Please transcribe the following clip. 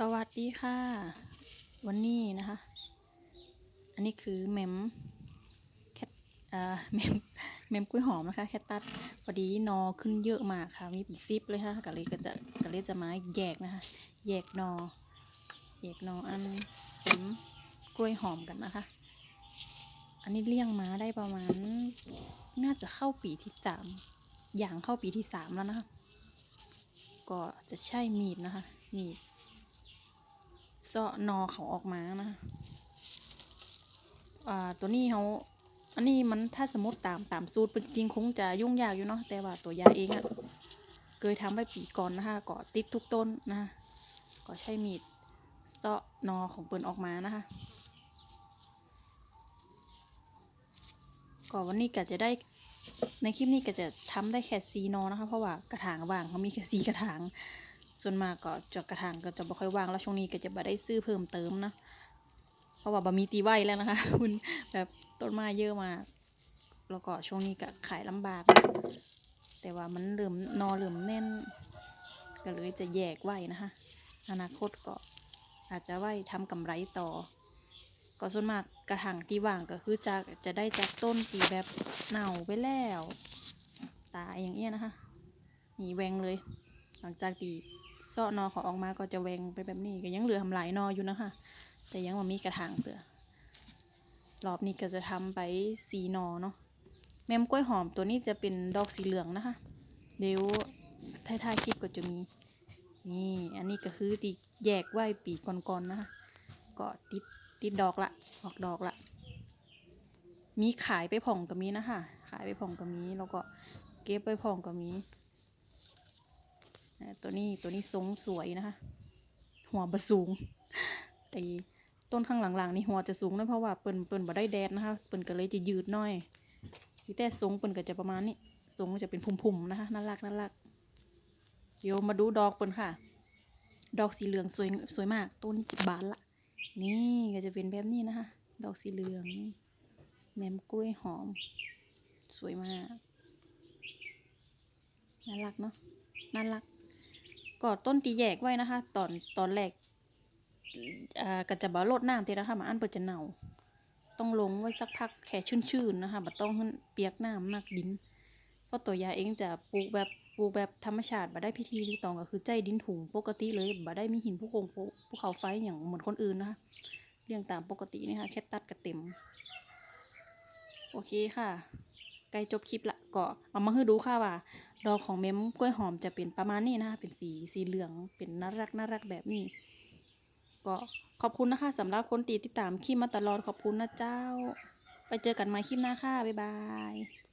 สวัสดีค่ะ วันนี้นะคะ อันนี้คือเมมแคทอ่าเมมเมมกล้วยหอมนะคะ แคทตัดพอดีนอขึ้นเยอะมากค่ะ มีป็นซิปเลยค่ะก็เลยก็จะก็เลยจะมาแยกนะคะ แยกนอ แยกนออันเป็นกล้วยหอมกันนะคะ อันนี้เลี้ยงมาได้ประมาณ น่าจะเข้าปีที่สามอย่างเข้าปีที่สามแล้วนะคะ ก็จะใช่มีดนะคะ มีด ซาะนอเขาออกมานะอ่าตัวนี้เขาอันนี้มันถ้าสมมติตามตามสูตรเป็นจริงคงจะยุ่งยากอยู่เนาะแต่ว่าตัวยาเองอะ่ะเคยทำไปปีก่อนนะคะก็ติดทุกต้นนะก็ใช้มีดเซาะนอของเปิ่นออกมานะคะก็วันนี้ก็จะได้ในคลิปนี้ก็จะทำได้แค่ซีนอนะคะ เพราะว่ากระถางว่างเขามีแค่ซีกระถาง ส่วนมากก็จะกระถางก็จะบ่ค่อยว่างแล้วช่วงนี้ก็จะบ่ได้ซื้อเพิ่มเติมนะเพราะว่าบ่มีตีไว้แล้วนะคะ คุณแบบต้นไม้เยอะมากแล้วก็ช่วงนี้ก็ขายลำบาก แต่ว่ามันเริ่มนอเริ่มแน่น ก็เลยจะแยกไว้นะคะอนาคตก็อาจจะไว้ทำกำไรต่อ ก็ส่วนมากกระถางที่ว่างก็คือจะจะได้จากต้นปีแบบเน่าไปแล้ว ตายอย่างเงี้ยนะคะหนีแหวงเลย หลังจากตี เซาะนอเขาออกมาก็จะแหวงไปแบบนี้ก็ยังเหลือทำหลายนออยู่นะคะแต่ยังว่ามีกระถางเตือรอบนี้ก็จะทำไปสีนอเนาะแมมกล้วยหอมตัวนี้จะเป็นดอกสีเหลืองนะคะ เดี๋ยวท้ายๆคลิปก็จะมีนี่อันนี้ก็คือตีแยกไว้ปีก่อนๆนะคะก็ติดติดดอกละออกดอกละมีขายไปผ่องก็มีนะคะขายไปผ่องก็มีแล้วก็เก็บไปผ่องก็มี ตัวนี้ตัวนี้ทรงสวยนะคะ หัวบะสูงไอ้ต้นข้างหลังๆนี่หัวจะสูงนะเพราะว่าเปิ่นเปิ่นบ่ได้แดดนะคะเปิ่นก็เลยจะยืดหน่อยอยู่แต่ทรงเปิ่นก็จะประมาณนี้ทรงจะเป็นพุ่มๆนะคะน่ารักน่ารักเดี๋ยวมาดูดอกเปิ่นค่ะ ดอกสีเหลืองสวยสวยมากต้นจะบานละนี่ก็จะเป็นแบบนี้นะคะ ดอกสีเหลือง แมมกล้วยหอม สวยมาก น่ารักเนาะน่ารัก ก็ต้นตีแยกไว้นะคะ ตอนตอนแรกอ่าก็จะบ่ลดน้ำทีนะคะมาอันเปิดจะเน่าต้องลงไว้สักพักแค่ชื้นๆนะคะบ่ต้องเปียกน้ำหนักดิน เพราะตัวยาเองจะปลูกแบบปลูกแบบธรรมชาติบ่ได้พิธีรีตองก็คือใจดินถุงปกติเลยบ่ได้มีหินภูเขาไฟภูเขาไฟอย่างเหมือนคนอื่นนะคะเลี้ยงตามปกตินี่ค่ะแค่ตัดกระเต็ม โอเคค่ะ ใกล้จบคลิปละก็เอามาให้ดูค่ะว่า ดอกของเมมกล้วยหอมจะเป็นประมาณนี้นะคะเป็นสีสีเหลืองเป็นน่ารักน่ารักแบบนี้ ก็ขอบคุณนะคะสำหรับคนตีติดตามคลิปมาตลอดขอบคุณนะเจ้า ไปเจอกันใหม่คลิปหน้าค่ะบ๊ายบาย